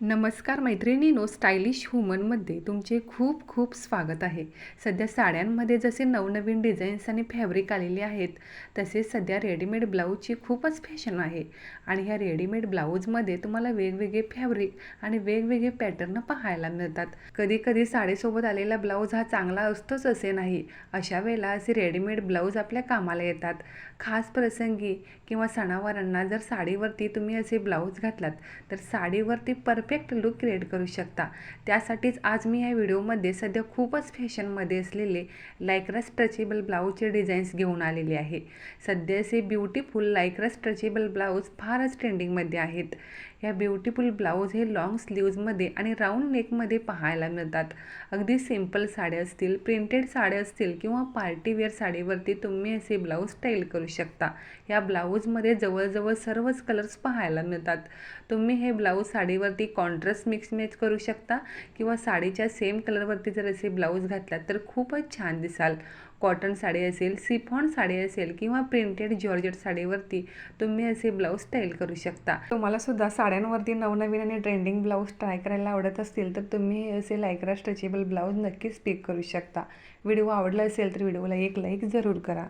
नमस्कार मैत्रिणीनो स्टायलिश वुमनमध्ये तुमचे खूप खूप स्वागत आहे. सध्या साड्यांमध्ये जसे नवनवीन डिझाईन्स आणि फॅब्रिक आलेले आहेत तसेच सध्या रेडीमेड ब्लाऊजची खूपच फॅशन आहे. आणि ह्या रेडीमेड ब्लाऊजमध्ये तुम्हाला वेगवेगळे फॅब्रिक आणि वेगवेगळे पॅटर्न पाहायला मिळतात. कधी कधी साडीसोबत आलेला ब्लाऊज हा चांगला असतोच असे नाही. अशा वेळेला असे रेडीमेड ब्लाऊज आपल्या कामाला येतात. खास प्रसंगी किंवा सणावारांना जर साडीवरती तुम्ही असे ब्लाऊज घातलात तर साडीवरती पर परफेक्ट लुक क्रिएट करू शकता. त्यासाठीच आज मी या व्हिडिओमध्ये सध्या खूपच फॅशनमध्ये असलेले लायक्रा स्ट्रेचेबल ब्लाऊजचे डिझाईन्स घेऊन आलेले आहे. सध्याचे ब्युटिफुल लायक्रा स्ट्रेचेबल ब्लाऊज फारच ट्रेंडिंगमध्ये आहेत. या ब्युटिफुल ब्लाऊज हे लाँग स्लीव्जमध्ये आणि राऊंड नेकमध्ये पाहायला मिळतात. अगदी सिंपल साड्या असतील प्रिंटेड साड्या असतील किंवा पार्टीवेअर साडीवरती तुम्ही असे ब्लाऊज स्टाईल करू शकता. या ब्लाऊजमध्ये जवळजवळ सर्वच कलर्स पाहायला मिळतात. तुम्ही हे ब्लाऊज साडीवरती कॉन्ट्रास्ट मिक्स मॅच करू शकता किंवा साडीच्या सेम कलरवरती जर असे ब्लाऊज घातलात तर खूपच छान दिसाल. कॉटन साडी असेल सिफॉन साडी असेल किंवा प्रिंटेड जॉर्जेट साडीवरती तुम्ही असे ब्लाऊज स्टाईल करू शकता. तुम्हाला सुद्धा साड्यांवरती नवनवीन आणि ट्रेंडिंग ब्लाऊज ट्राय करायला आवडत असतील तर तुम्ही असे लायक्रा स्ट्रेचेबल ब्लाऊज नक्कीच पिक करू शकता. व्हिडिओ आवडला असेल तर व्हिडिओला एक लाईक जरूर करा.